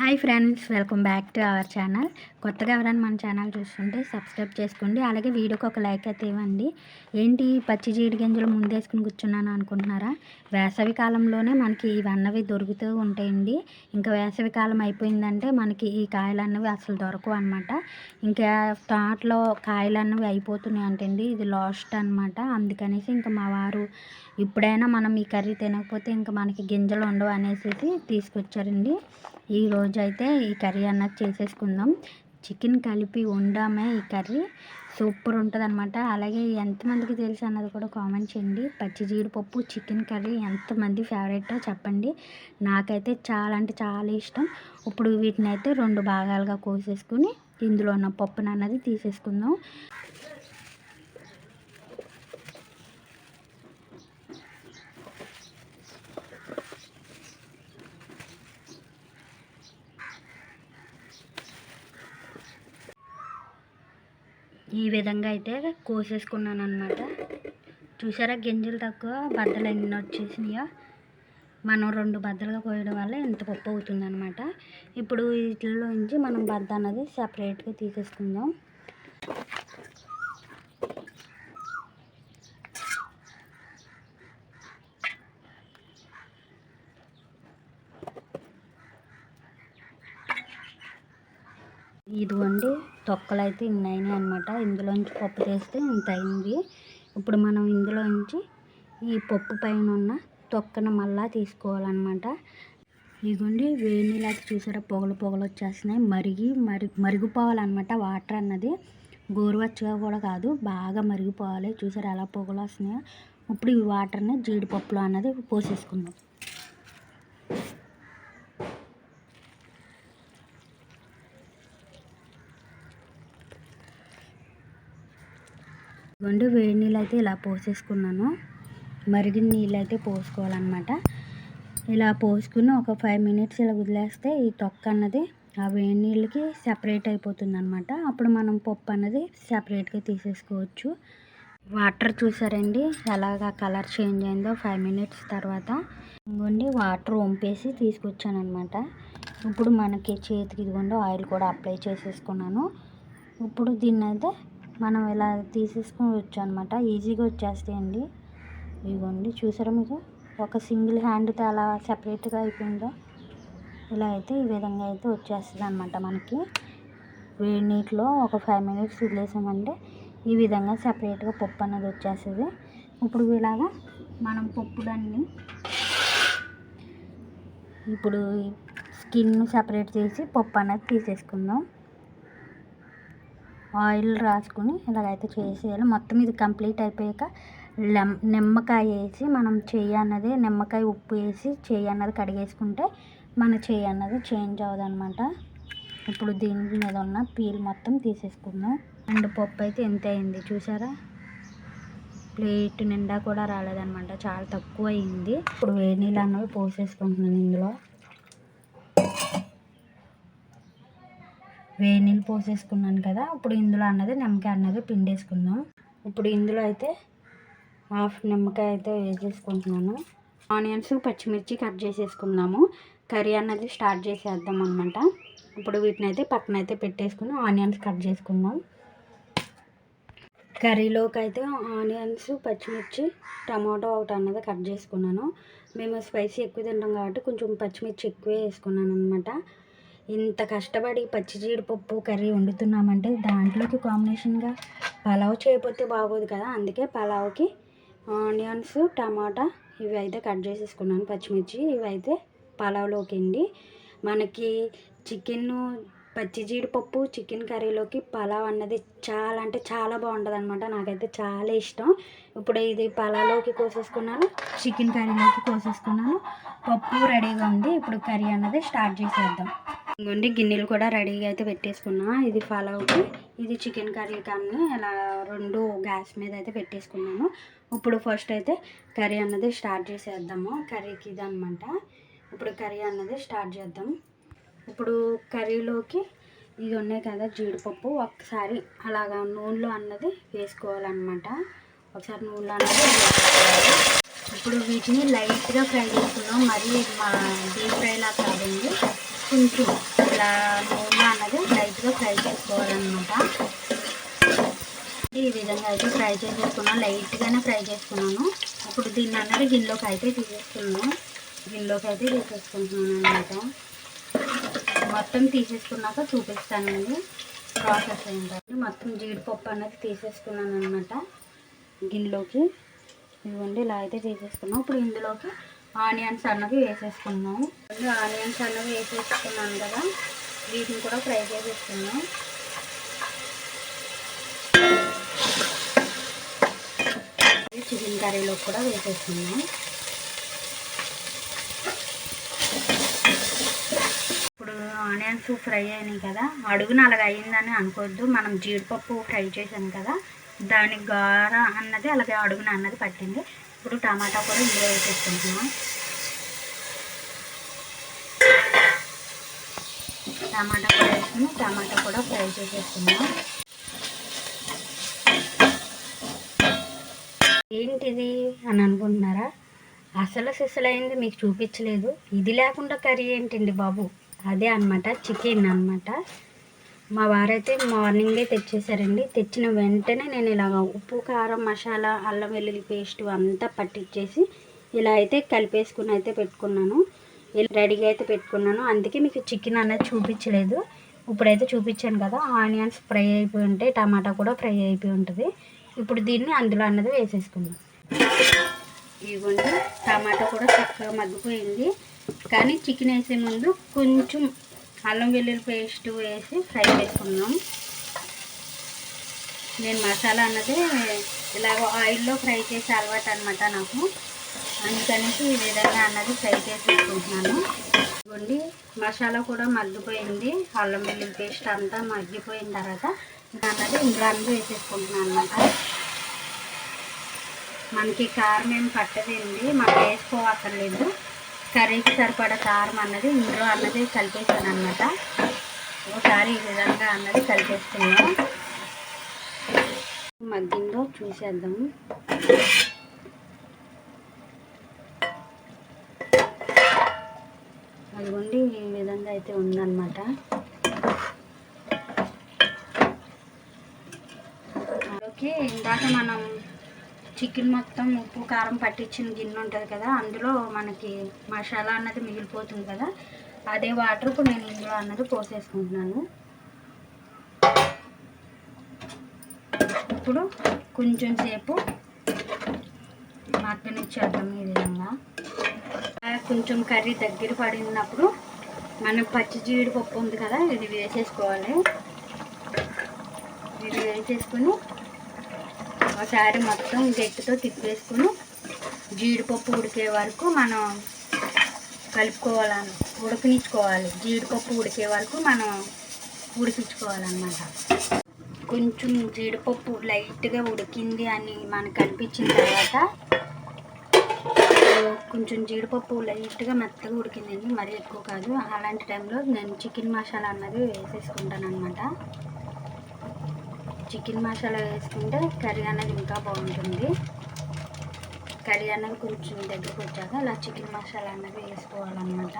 Hi friends welcome back to our channel. కొత్తగా ఎవరైనా మన ఛానల్ చూస్తుంటే సబ్స్క్రైబ్ చేసుకోండి. అలాగే వీడియోకి ఒక లైక్ అయితే ఇవ్వండి. ఏంటి పచ్చి జీడి గింజలు ముందేసుకుని కూర్చున్నాను అనుకుంటున్నారా? వేసవి కాలంలోనే మనకి ఇవన్నవి దొరుకుతూ ఉంటాయండి. ఇంకా వేసవి కాలం అయిపోయిందంటే మనకి ఈ కాయలు అన్నవి అసలు దొరకవు అనమాట ఇంకా తోటలో కాయలు అన్నవి అయిపోతున్నాయి అంటండి ఇది లాస్ట్ అనమాట అందుకనేసి ఇంకా మా వారు ఇప్పుడైనా మనం ఈ కర్రీ తినకపోతే ఇంకా మనకి గింజలు ఉండవు అనేసి తీసుకొచ్చారండి. ఈ రోజు అయితే ఈ కర్రీ అన్నది చేసేసుకుందాం. చికెన్ కలిపి వండామే ఈ కర్రీ. సూపర్ ఉంటుంది అనమాట అలాగే ఎంతమందికి తెలుసు అన్నది కూడా కామెంట్ చేయండి. పచ్చి జీడిపప్పు చికెన్ కర్రీ ఎంతమంది ఫేవరెటో చెప్పండి. నాకైతే చాలా అంటే చాలా ఇష్టం. ఇప్పుడు వీటిని అయితే రెండు భాగాలుగా కోసేసుకుని ఇందులో ఉన్న పప్పును అన్నది తీసేసుకుందాం. ఈ విధంగా అయితే కోసేసుకున్నాను అనమాట చూసారా గింజలు తక్కువ బద్దలు ఎన్ని వచ్చేసినాయో? మనం రెండు బద్దలుగా కోయడం వల్ల ఎంత పప్పు అవుతుందనమాట ఇప్పుడు ఇప్పుడు వీటిలోంచి మనం బద్ద అన్నది సపరేట్గా తీసేసుకుందాం. ఇదిగోండి. తొక్కలు అయితే ఇన్ని అయినాయి అనమాట ఇందులోంచి పప్పు తీస్తే ఇంత అయింది. ఇప్పుడు మనం ఇందులోంచి ఈ పప్పు పైన ఉన్న తొక్కను మళ్ళా తీసుకోవాలన్నమాట. ఇదిగోండి వేడి నీళ్ళకి చూసారా? పొగలు పొగలు వచ్చేస్తున్నాయి. మరిగి మరి మరిగిపోవాలన్నమాట వాటర్ అన్నది. గోరువెచ్చగా కూడా కాదు బాగా మరిగిపోవాలి. చూసారా ఎలా పొగలు వస్తున్నాయో? ఇప్పుడు ఈ వాటర్ని జీడిపప్పులో అన్నది పోసేసుకుందాం. ఇదిగోండి వేడి నీళ్ళు అయితే ఇలా పోసేసుకున్నాను. మరిగిన నీళ్ళు అయితే పోసుకోవాలన్నమాట. ఇలా పోసుకుని ఒక ఫైవ్ మినిట్స్ ఇలా వదిలేస్తే ఈ తొక్క అన్నది ఆ వేడి నీళ్ళకి సెపరేట్ అయిపోతుంది అనమాట అప్పుడు మనం పప్పు అన్నది సెపరేట్గా తీసేసుకోవచ్చు. వాటర్ చూసారండి? ఎలాగా కలర్ చేంజ్ అయిందో ఫైవ్ మినిట్స్ తర్వాత. ఇదిగోండి వాటర్ వంపేసి తీసుకొచ్చానమాట ఇప్పుడు మనకి చేతికి ఇదిగోండి ఆయిల్ కూడా అప్లై చేసేసుకున్నాను. ఇప్పుడు దీన్ని అయితే మనం ఇలా తీసేసుకోవచ్చు అనమాట ఈజీగా వచ్చేస్తాయండి. ఇదిగోండి చూసారా మీకు? ఒక సింగిల్ హ్యాండ్తో అలా సపరేట్గా అయిపోయిందో. ఇలా అయితే ఈ విధంగా అయితే వచ్చేస్తుంది అనమాట మనకి. వేడి నీటిలో ఒక ఫైవ్ మినిట్స్ వదిలేసామంటే ఈ విధంగా సపరేట్గా పప్పు అనేది వచ్చేస్తుంది. ఇప్పుడు ఇలాగా మనం పప్పులన్నీ ఇప్పుడు స్కిన్ సపరేట్ చేసి పప్పు అనేది తీసేసుకుందాం. ఆయిల్ రాసుకుని ఇలాగైతే చేసేయాలి. మొత్తం ఇది కంప్లీట్ అయిపోయాక లెమ్ నిమ్మకాయ వేసి మనం చెయ్యి అన్నది నిమ్మకాయ ఉప్పు వేసి చెయ్యి అన్నది కడిగేసుకుంటే మన చెయ్యి అన్నది చేంజ్ అవ్వదు అనమాట ఇప్పుడు దీని మీద ఉన్న పీల్ మొత్తం తీసేసుకుందాం. అండ్ పప్పు అయితే ఎంత అయింది. చూసారా? ప్లేట్ నిండా కూడా రాలేదనమాట చాలా తక్కువ అయింది. ఇప్పుడు వేడి నీళ్ళు అన్నవి పోసేసుకుంటున్నాను ఇందులో. వేడి నీళ్ళు పోసేసుకున్నాను కదా ఇప్పుడు ఇందులో అన్నది నిమ్మకాయ అన్నది పిండేసుకుందాం. ఇప్పుడు ఇందులో అయితే హాఫ్ నిమ్మకాయ అయితే వేసేసుకుంటున్నాను. ఆనియన్స్ పచ్చిమిర్చి కట్ చేసేసుకుందాము. కర్రీ అన్నది స్టార్ట్ చేసేద్దాం అనమాట ఇప్పుడు వీటిని అయితే పక్కన అయితే పెట్టేసుకుని ఆనియన్స్ కట్ చేసుకుందాం. కర్రీలోకి అయితే ఆనియన్స్ పచ్చిమిర్చి టమాటో ఒకటి అన్నది కట్ చేసుకున్నాను. మేము స్పైసీ ఎక్కువ తింటాం కాబట్టి కొంచెం పచ్చిమిర్చి ఎక్కువే వేసుకున్నాను అనమాట ఇంత కష్టపడి పచ్చి జీడిపప్పు కర్రీ వండుతున్నామంటే దాంట్లోకి కాంబినేషన్గా పలావ్ చేయకపోతే బాగోదు కదా. అందుకే పలావ్కి ఆనియన్స్ టమాటా ఇవి అయితే కట్ చేసేసుకున్నాను పచ్చిమిర్చి. ఇవి అయితే పలావ్లోకి అండి మనకి చికెన్ పచ్చి జీడిపప్పు చికెన్ కర్రీలోకి పలావ్ అన్నది చాలా అంటే చాలా బాగుంటుంది అనమాట నాకైతే చాలా ఇష్టం. ఇప్పుడు ఇది పలావ్లోకి కోసేసుకున్నాను చికెన్ కర్రీలోకి కోసేసుకున్నాను. పప్పు రెడీగా ఉంది. ఇప్పుడు కర్రీ అన్నది స్టార్ట్ చేసేద్దాం. ఇంకోండి గిన్నెలు కూడా రెడీగా అయితే పెట్టేసుకున్నా. ఇది పలావ్కి ఇది చికెన్ కర్రీ కానీ ఇలా రెండు గ్యాస్ మీద అయితే పెట్టేసుకున్నాను ఇప్పుడు ఫస్ట్ అయితే కర్రీ అన్నది స్టార్ట్ చేసేద్దాము. కర్రీకి ఇది అనమాట ఇప్పుడు కర్రీ అన్నది స్టార్ట్ చేద్దాం. ఇప్పుడు కర్రీలోకి ఇది ఉన్నాయి కదా జీడిపప్పు. ఒకసారి అలాగా నూనెలో అన్నది వేసుకోవాలన్నమాట. ఒకసారి నూనెలో అన్నది ఇప్పుడు వీటిని లైట్గా ఫ్రై చేసుకున్నాం మరీ మా డీప్ ఫ్రైలా కాదండి. కొంచెం ఇలా నూనె అన్నది లైట్గా ఫ్రై చేసుకోవాలన్నమాట. ఈ విధంగా అయితే ఫ్రై చేసేసుకున్నాను. లైట్గానే ఫ్రై చేసుకున్నాను. ఇప్పుడు దీన్ని అన్నది గిన్నెలోకి అయితే తీసేసుకున్నాను. గిన్నెలోకి అయితే తీసేసుకుంటున్నాను అనమాట మొత్తం తీసేసుకున్నాక చూపిస్తానండి. ప్రాసెస్ ఏంటంటే మొత్తం జీడిపప్పు అన్నది తీసేసుకున్నాను అనమాట గిన్నెలోకి. ఇదిగోండి ఇలా అయితే తీసేసుకున్నాం ఇప్పుడు ఇందులోకి ఆనియన్స్ అన్నవి వేసేసుకున్నాం ఆనియన్స్ అన్నవి వేసేసుకున్నాను కదా వీటిని కూడా ఫ్రై చేసేసుకున్నాం చికెన్ కర్రీలో కూడా వేసేసుకున్నాం ఇప్పుడు ఆనియన్స్ ఫ్రై అయినాయి కదా అడుగున అలాగ అయిందని అనుకోవద్దు. మనం జీడిపప్పు ఫ్రై చేసాం కదా దాని గార అన్నది అలాగే అడుగున అన్నది పట్టింది. ఇప్పుడు టమాటా కూడా ఇందులో వేసేసుకుంటున్నాం. టమాటా కూడా వేసుకుని టమాటా కూడా ఫ్రై చేసేసుకున్నాం ఏంటిది అని అనుకుంటున్నారా? అసలు సిసలైంది మీకు చూపించలేదు. ఇది లేకుండా కర్రీ ఏంటండి బాబు? అదే అనమాట చికెన్ అనమాట మా వారైతే మార్నింగే తెచ్చేసారండి. తెచ్చిన వెంటనే నేను ఇలాగ ఉప్పు కారం మసాలా అల్లం వెల్లుల్లి పేస్ట్ అంతా పట్టించేసి ఇలా అయితే కలిపేసుకుని అయితే పెట్టుకున్నాను. రెడీగా అయితే పెట్టుకున్నాను. అందుకే మీకు చికెన్ అనేది చూపించలేదు. ఇప్పుడైతే చూపించాను కదా ఆనియన్స్ ఫ్రై అయిపోయి ఉంటాయి టమాటా కూడా ఫ్రై అయిపోయి ఉంటుంది. ఇప్పుడు దీన్ని అందులో అన్నది వేసేసుకుందాం. ఇవ్వండి టమాటా కూడా చక్కగా మగ్గిపోయింది. కానీ చికెన్ వేసే ముందు కొంచెం అల్లం వెల్లుల్లి పేస్ట్ వేసి ఫ్రై చేసుకున్నాం. నేను మసాలా అన్నది ఇలాగ ఆయిల్లో ఫ్రై చేసే అలవాటు అనమాట నాకు. అందుకనేసి ఈ విధంగా అన్నది ఫ్రై చేసేసుకుంటున్నాను ఇవ్వండి మసాలా కూడా మగ్గిపోయింది. అల్లం వెల్లుల్లి పేస్ట్ అంతా మగ్గిపోయిన తర్వాత అన్నది ఇందులో అన్నది వేసేసుకుంటున్నాను అనమాట మనకి కారం ఏం పట్టదండి మనం వేసుకోవక్కర్లేదు కర్రీకి సరిపడా కారం అన్నది ఇందులో అన్నది కలిపేసాను అనమాట ఒకసారి ఈ విధంగా అన్నది కలిపేసుకున్నాం మగ్గిందో చూసేద్దాము అదిగోండి ఈ విధంగా అయితే ఉందన్నమాట. ఓకే ఇందాక మనం చికెన్ మొత్తం ఉప్పు కారం పట్టించిన గిన్నె ఉంటుంది కదా అందులో మనకి మసాలా అన్నది మిగిలిపోతుంది కదా అదే వాటర్ ఇప్పుడు నేను ఇందులో అన్నది పోసేసుకుంటున్నాను. ఇప్పుడు కొంచెం సేపు మగ్గనిచ్చేద్దాం ఈ విధంగా. కొంచెం కర్రీ దగ్గర పడినప్పుడు మనం పచ్చి జీడిపప్పు ఉంది కదా ఇది వేసేసుకోవాలి. ఇది వేసేసుకొని ఒకసారి మొత్తం గట్టితో తిప్పేసుకుని జీడిపప్పు ఉడికే వరకు మనం కలుపుకోవాలని ఉడికించుకోవాలి. జీడిపప్పు ఉడికే వరకు మనం ఉడికించుకోవాలన్నమాట. కొంచెం జీడిపప్పు లైట్గా ఉడికింది అని మనకు అనిపించిన తర్వాత కొంచెం జీడిపప్పు లైట్గా మెత్తగా ఉడికిందండి. మరీ ఎక్కువ కాదు. అలాంటి టైంలో నేను చికెన్ మసాలా అన్నది వేసేసుకుంటాను అనమాట చికెన్ మసాలా వేసుకుంటే కర్రీ అనేది ఇంకా బాగుంటుంది. కర్రీ అనేది కొంచెం దగ్గరకు వచ్చాక ఇలా చికెన్ మసాలా అనేది వేసుకోవాలన్నమాట.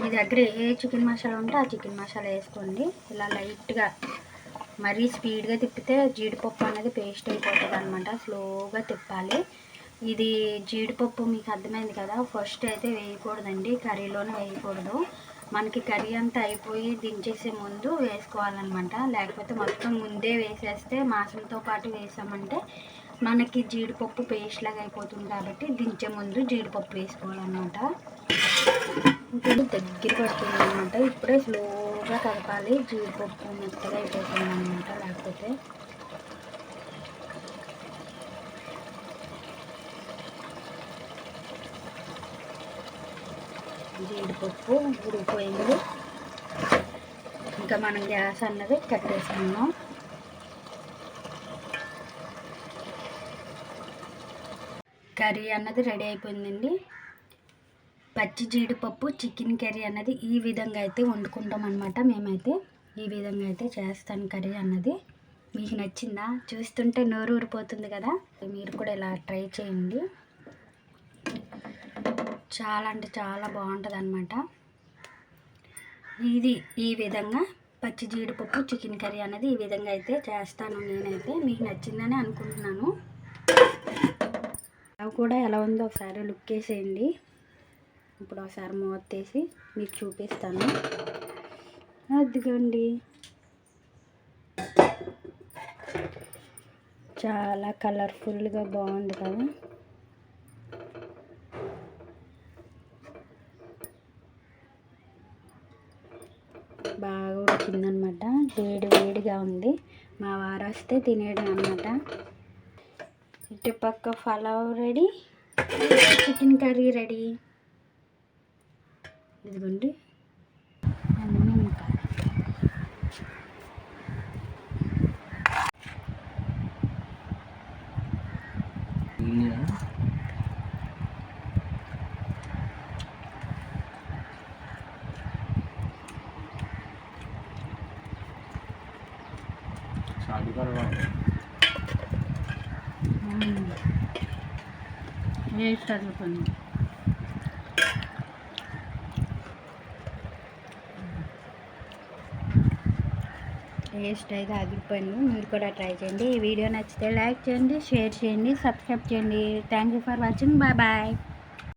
మీ దగ్గర ఏ చికెన్ మసాలా ఉంటే ఆ చికెన్ మసాలా వేసుకోండి. ఇలా లైట్గా మరీ స్పీడ్గా తిప్పితే జీడిపప్పు అనేది పేస్ట్ అయిపోతుంది అనమాట స్లోగా తిప్పాలి. ఇది జీడిపప్పు మీకు అర్థమైంది కదా. ఫస్ట్ అయితే వేయకూడదండి. కర్రీలోనే వేయకూడదు. మనకి కర్రీ అంతా అయిపోయి దించేసే ముందు వేసుకోవాలన్నమాట. లేకపోతే మొత్తం ముందే వేసేస్తే మాంసంతో పాటు వేసామంటే మనకి జీడిపప్పు పేస్ట్ లాగా అయిపోతుంది కాబట్టి దించే ముందు జీడిపప్పు వేసుకోవాలన్నమాట. ఇప్పుడు దగ్గర పడుతుంది అనమాట ఇప్పుడే స్లోగా కలపాలి. జీడిపప్పు మెత్తగా అయిపోతుంది అనమాట లేకపోతే జీడిపప్పు ఉడికిపోయింది. ఇంకా మనం గ్యాస్ అన్నది కట్టేసుకున్నాం కర్రీ అన్నది రెడీ అయిపోయిందండి. పచ్చి జీడిపప్పు చికెన్ కర్రీ అన్నది ఈ విధంగా అయితే వండుకుంటాం అనమాట మేమైతే. ఈ విధంగా అయితే చేస్తాను కర్రీ అన్నది. మీకు నచ్చిందా? చూస్తుంటే నోరు ఊరిపోతుంది కదా. మీరు కూడా ఇలా ట్రై చేయండి. చాలా అంటే చాలా బాగుంటుంది అనమాట ఇది ఈ విధంగా పచ్చి జీడిపప్పు చికెన్ కర్రీ అనేది ఈ విధంగా అయితే చేస్తాను నేనైతే. మీకు నచ్చిందని అనుకుంటున్నాను. అవి కూడా ఎలా ఉందో ఒకసారి లుక్ వేసేయండి. ఇప్పుడు ఒకసారి మూతేసి మీకు చూపిస్తాను. అదిగోండి. చాలా కలర్ఫుల్గా బాగుంది కదా బాగా ఉడికిందనమాట వేడి వేడిగా ఉంది. మా వారు వస్తే తినేయడం అనమాట ఇటుపక్క pulao ready. Chicken curry ready. ఇదిగోండి అన్నీ ఇంకా వేస్ట్ తగ్గుతుంది టేస్ట్ అయితే అదిరిపోయింది. మీరు కూడా ట్రై చేయండి. ఈ వీడియో నచ్చితే లైక్ చేయండి షేర్ చేయండి సబ్స్క్రైబ్ చేయండి. Thank you for watching. Bye bye.